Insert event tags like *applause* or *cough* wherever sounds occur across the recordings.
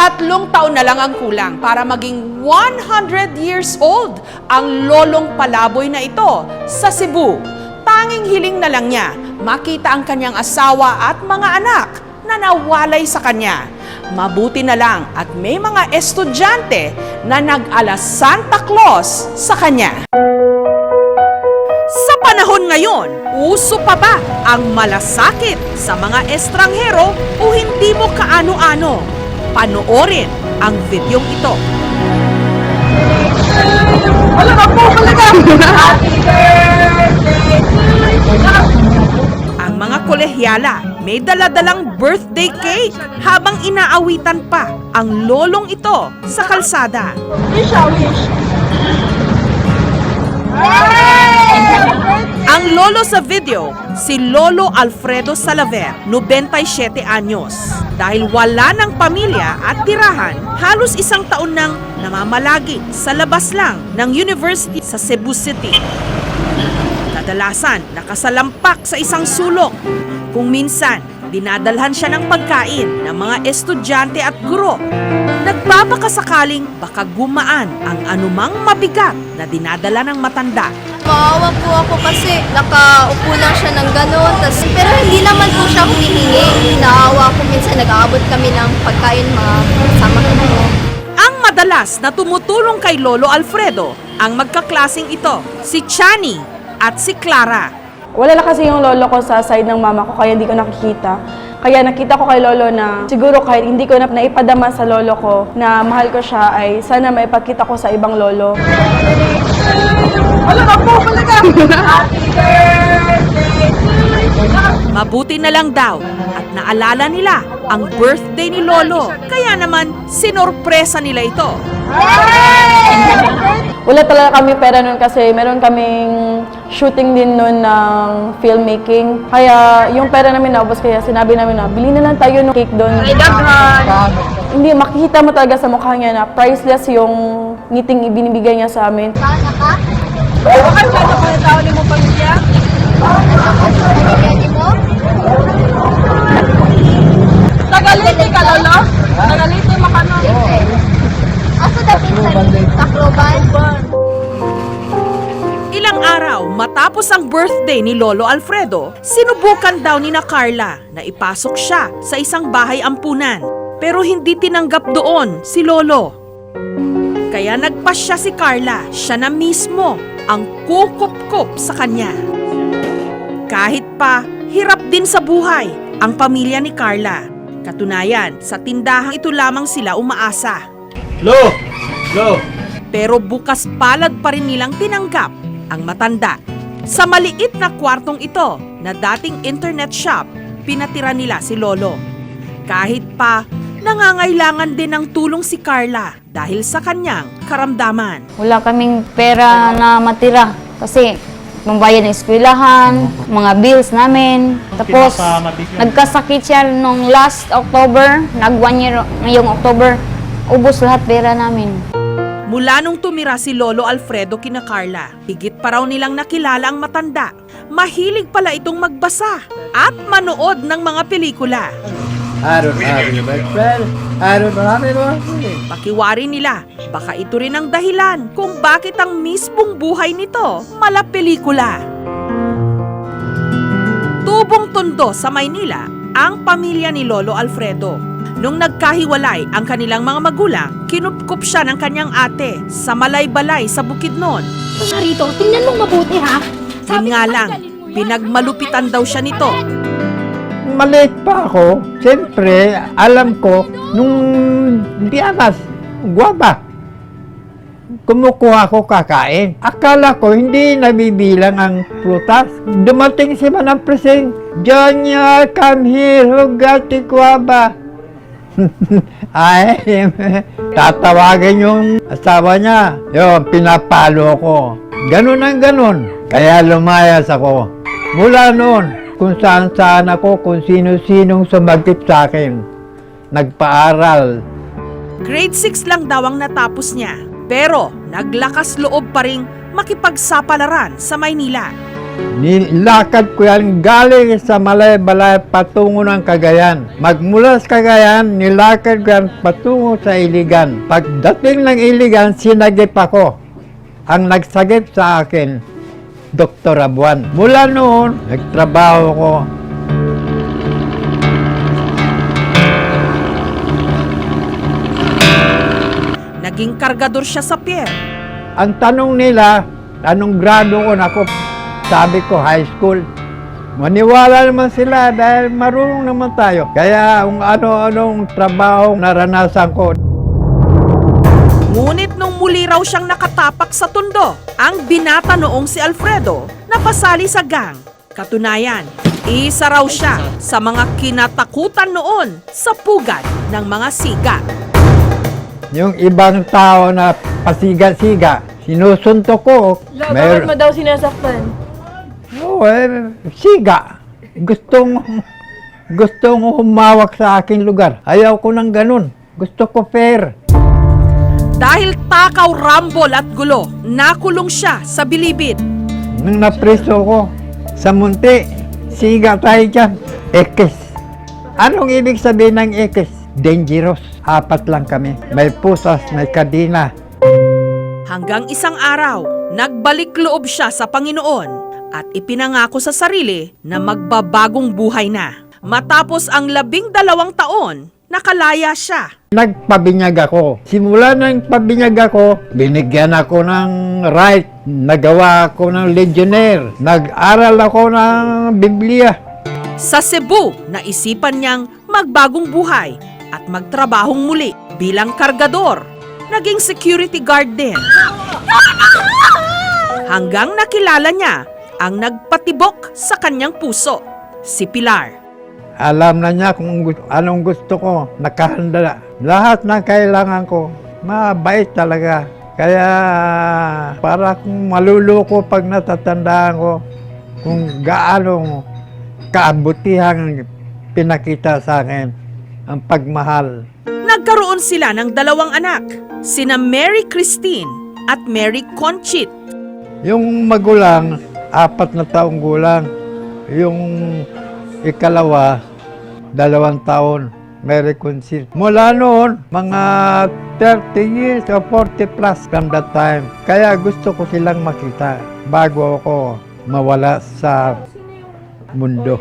Tatlong taon na lang ang kulang para maging 100 years old ang lolong palaboy na ito sa Cebu. Tanging hiling na lang niya makita ang kanyang asawa at mga anak na nawalay sa kanya. Mabuti na lang at may mga estudyante na nag-ala Santa Claus sa kanya. Sa panahon ngayon, uso pa ba ang malasakit sa mga estranghero o hindi mo kaano-ano? Panoorin ang videong ito. Ang mga kolehyala may daladalang birthday cake habang inaawitan pa ang lolong ito sa kalsada. Ang lolo sa video, si Lolo Alfredo Salaver, 97 anyos. Dahil wala ng pamilya at tirahan, halos isang taon nang namamalagi sa labas lang ng university sa Cebu City. Kadalasan, nakasalampak sa isang sulok. Kung minsan, dinadalhan siya ng pagkain ng mga estudyante at guro. Nagpapakasakaling baka gumaan ang anumang mabigat na dinadala ng matanda. Maawa po ako kasi nakaupo lang siya ng gano'n. Tas, pero hindi naman po siya humihingi. Naawa ko minsan nag-aabot kami ng pagkain mga kasama ko. Ang madalas na tumutulong kay Lolo Alfredo ang magkaklasing ito, si Chani at si Clara. Wala na kasi yung lolo ko sa side ng mama ko, kaya hindi ko nakikita. Kaya nakita ko kay lolo na siguro kahit hindi ko na naipadama sa lolo ko na mahal ko siya ay sana maipakita ko sa ibang lolo. Mabuti na lang daw at naalala nila ang birthday ni Lolo. Kaya naman, sinorpresa nila ito. Wala talaga kami pera nun kasi meron kaming shooting din nun ng filmmaking. Kaya yung pera namin naubos kaya sinabi namin na bili na lang tayo ng cake doon. Hindi, makikita mo talaga sa mukha niya na priceless yung ngiting ibinibigay niya sa amin. Sana ka? Tagaliti ka, lolo? Tagaliti birthday ni Lolo Alfredo, sinubukan daw ni na Carla na ipasok siya sa isang bahay ampunan. Pero hindi tinanggap doon si Lolo. Kaya nagpasya si Carla, siya na mismo ang kukup-kup sa kanya. Kahit pa, hirap din sa buhay ang pamilya ni Carla. Katunayan, sa tindahang ito lamang sila umaasa. Lo! Lo! Pero bukas palad pa rin nilang tinanggap ang matanda. Sa maliit na kwartong ito na dating internet shop, pinatira nila si Lolo. Kahit pa, nangangailangan din ng tulong si Carla dahil sa kanyang karamdaman. Wala kaming pera na matira kasi mambayad ng eskwelahan, mga bills namin. Tapos, nagkasakit siya nung last October, nag one year ngayong October, ubos lahat pera namin. Mula nung tumira si Lolo Alfredo kina Carla, higit pa raw nilang nakilala ang matanda. Mahilig pala itong magbasa at manood ng mga pelikula. You, my friend. Anyone. Pakiwari nila, baka ito rin ang dahilan kung bakit ang mismong buhay nito mala pelikula. Tubong tondo sa Maynila ang pamilya ni Lolo Alfredo. Nung nagkahiwalay ang kanilang mga magulang, kinupkup siya ng kanyang ate sa malay-balay sa Bukidnon. Narito, tingnan mong mabuti ha. Yun nga lang, pinagmalupitan daw siya nito. maliit pa ako, siyempre, alam ko, nung biyanas, guwaba, kumukuha ko kakain. Akala ko hindi nabibilang ang prutas. Dumating si Manang Preseng, Janya, come here, hugati guwaba. Ay, *laughs* tatawagin yung asawa niya. Yun, pinapalo ko. Ganun ang ganun. Kaya lumayas ako. Mula noon, kung saan saan ako, kung sino-sinong sumagip sa akin. Nagpaaral. Grade 6 lang daw ang natapos niya. Pero naglakas loob pa ring makipagsapalaran sa Maynila. Nilakad ko yan galing sa Malay-Balay patungo ng Cagayan. Magmula sa Cagayan, nilakad ko yan patungo sa Iligan. Pagdating ng Iligan, sinagip ako. Ang nagsagip sa akin, Dr. Abuan. Mula noon, nagtrabaho ko Naging kargador siya sa pier. Ang tanong nila, anong grado ko nako? Sabi ko, high school. Maniwala naman sila dahil marunong naman tayo. Kaya kung ano-anong trabaho naranasan ko, Ngunit nung muli raw siyang nakatapak sa tundo, ang binata noong si Alfredo napasali sa gang. Katunayan, isa raw siya sa mga kinatakutan noon sa pugad ng mga siga. yung ibang tao na pasiga-siga, sinusuntok ko. Bakit mo daw sinasaktan? Oo, eh, siga. Gustong, gustong humawak sa aking lugar. Ayaw ko ng ganun. Gusto ko fair. Dahil takaw, rambol at gulo, nakulong siya sa bilibid. Nung napreso ko sa munti, siga tayo dyan. Ekes. Anong ibig sabihin ng ekes? Dangerous. Apat lang kami. May pusas, may kadina. Hanggang isang araw, nagbalik loob siya sa Panginoon at ipinangako sa sarili na magbabagong buhay na. Matapos ang labing dalawang taon, nakalaya siya. Nagpabinyag ako. Simula ng pabinyag ako, binigyan ako ng right. Nagawa ako ng legionnaire. Nag-aral ako ng Biblia. Sa Cebu, naisipan niyang magbagong buhay at magtrabahong muli bilang kargador. Naging security guard din. Hanggang nakilala niya ang nagpatibok sa kanyang puso, si Pilar. Alam na niya kung anong gusto ko. Nakahanda. Lahat ng kailangan ko. Mabait talaga. Kaya para kung maluluko pag natatandaan ko kung gaano kaabutihang pinakita sa akin ang pagmahal. Nagkaroon sila ng dalawang anak, sina Mary Christine at Mary Conchit. Yung magulang, apat na taong gulang. Yung ikalawa, dalawang taon. Mary Conceal. Mula noon, mga 30 years or 40 plus from that time. Kaya gusto ko silang makita bago ako mawala sa mundo.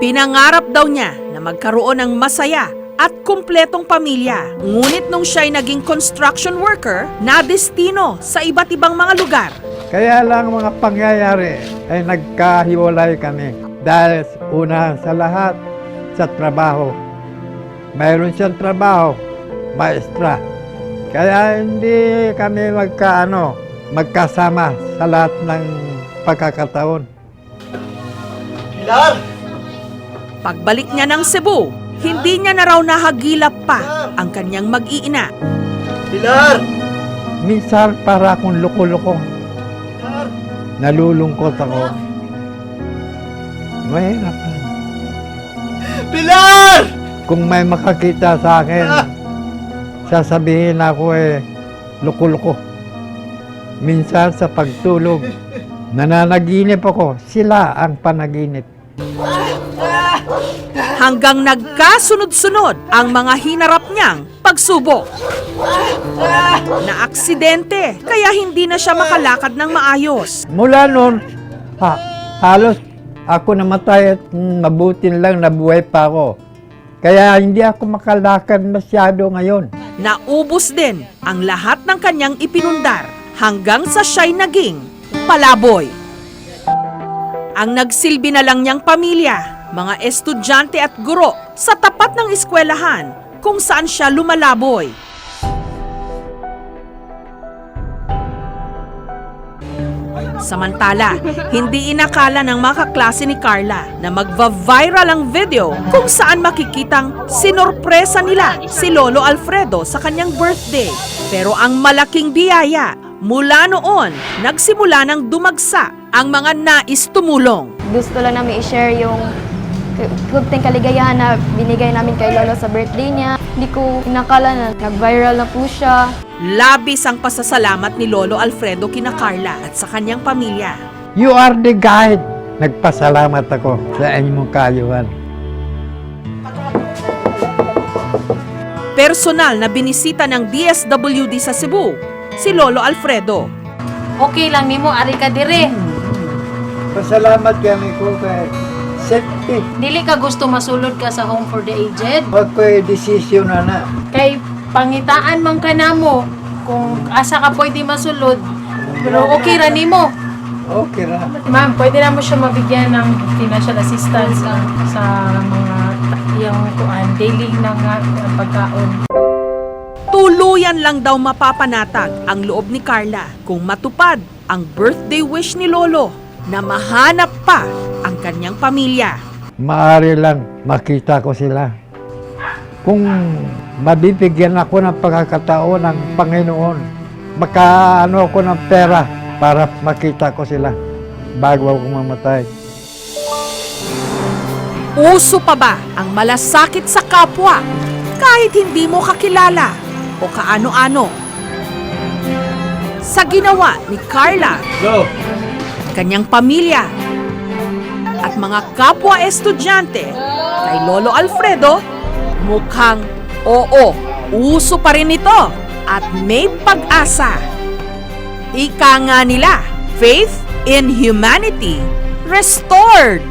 Pinangarap daw niya na magkaroon ng masaya at kumpletong pamilya. Ngunit nung siya'y naging construction worker, na destino sa iba't ibang mga lugar. Kaya lang mga pangyayari ay nagkahiwalay kami. Dahil una sa lahat, sa trabaho. Mayroon siyang trabaho, maestra. Kaya hindi kami magkaano, magkasama sa lahat ng pagkakataon. Pagbalik niya ng Cebu, hindi niya na raw nahagilap pa ang kanyang mag-iina. Minsan para akong loko-loko. Nalulungkot ako. Mahirap. Pilar! Kung may makakita sa akin, sasabihin ako eh, loko-loko. Minsan sa pagtulog, *laughs* nananaginip ako, sila ang panaginip. Hanggang nagkasunod-sunod ang mga hinarap niyang pagsubok. Na aksidente, kaya hindi na siya makalakad ng maayos. Mula noon, ha, halos ako namatay at mm, mabuti lang nabuhay pa ako. Kaya hindi ako makalakad masyado ngayon. Naubos din ang lahat ng kanyang ipinundar hanggang sa siya'y naging palaboy. Ang nagsilbi na lang niyang pamilya, mga estudyante at guro sa tapat ng eskwelahan kung saan siya lumalaboy. Samantala, hindi inakala ng mga kaklase ni Carla na magva-viral ang video kung saan makikitang sinorpresa nila si Lolo Alfredo sa kanyang birthday. Pero ang malaking biyaya, mula noon, nagsimula ng dumagsa ang mga nais tumulong. Gusto lang namin i-share yung kunting kaligayahan na binigay namin kay Lolo sa birthday niya. Hindi ko inakala na nag-viral na po siya. Labis ang pasasalamat ni Lolo Alfredo kina Carla at sa kanyang pamilya. You are the guide. Nagpasalamat ako sa inyong kayuhan. Personal na binisita ng DSWD sa Cebu, si Lolo Alfredo. Okay lang nimo ari ka dire. Pasalamat kami ko kay safety. Dili ka gusto masulod ka sa home for the aged. Huwag ko yung desisyon na na. Kay pangitaan man ka namo kung asa ka pwede masulod. Pero okay ra nimo. Okay ra. Ma'am, pwede na mo siya mabigyan ng financial assistance sa, sa mga yung kuan daily na nga kuan, pagkaon. Tuluyan lang daw mapapanatag ang loob ni Carla kung matupad ang birthday wish ni Lolo na mahanap pa ang kanyang pamilya. Maari lang makita ko sila. Kung mabibigyan ako ng pagkakataon ng Panginoon, makaano ako ng pera para makita ko sila bago ako mamatay. Uso pa ba ang malasakit sa kapwa kahit hindi mo kakilala o kaano-ano? Sa ginawa ni Carla, kanyang pamilya, at mga kapwa estudyante kay Lolo Alfredo, mukhang oo, uso pa rin ito at may pag-asa. Ika nga nila, faith in humanity restored.